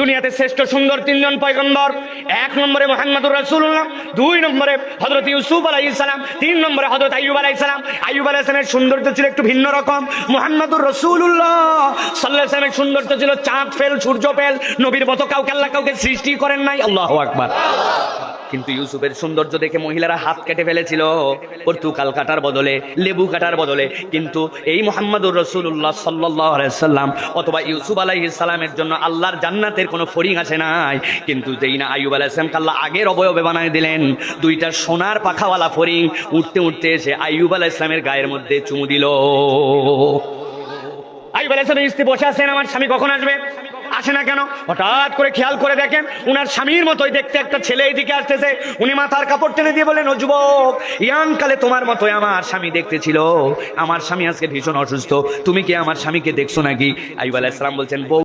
দুনিয়াতে শ্রেষ্ঠ সুন্দর তিনজন পয়গম্বর। এক নম্বরে মোহাম্মদুর রসুল্লাহ দুই নম্বরে হজরত ইউসুফ আলাই ইসলাম তিন নম্বরে হজরত আইয়ুব আলাই ইসলাম আইয়ুব আলাই ইসলামের সৌন্দর্য ছিল একটু ভিন্ন রকম। মোহাম্মদুর রসুল্লাহ সাল্লাহ ইসলামের সৌন্দর্য ছিল চাঁদ ফেল, সূর্য ফেল, নবীর মতো কাউকে আল্লাহ কাউকে সৃষ্টি করেন নাই। আল্লাহ আকবার। কিন্তু ইউসুফের সৌন্দর্য দেখে মহিলারা হাত কেটে ফেলেছিল। পর্তুকাল কাটার বদলে, লেবু কাটার বদলে। কিন্তু এই মোহাম্মদুর রসুল্লাহ সাল্লাম অথবা ইউসুফ সালামের জন্য আল্লাহর জান্নাতের কোনো ফরিং আছে নাই। কিন্তু যেই না আইয়ুব আলাইসলাম আল্লাহ আগের অবয়বে বানায় দিলেন, দুইটা সোনার পাখাওয়ালা ফরিং উঠতে উঠতে এসে আইয়ুব আলাহ ইসলামের গায়ের মধ্যে চুমু দিল। আইব আলাইসালামের স্ত্রী বসে আছেন, আমার স্বামী কখন আসবে? আসে না কেন? হঠাৎ করে খেয়াল করে দেখেন উনার স্বামীর মতোই দেখতে একটা ছেলে এইদিকে আসতেছে। উনি মাথার কাপড় টেনে দিয়ে বলেন ও যুবক, ইয়াং কালে তোমার মতোই আমার স্বামী দেখতেছিল। আমার স্বামী আজকে ভীষণ অসুস্থ। তুমি কি আমার স্বামীকে দেখছ নাকি? আইব আলাইসালাম বলছেন, বউ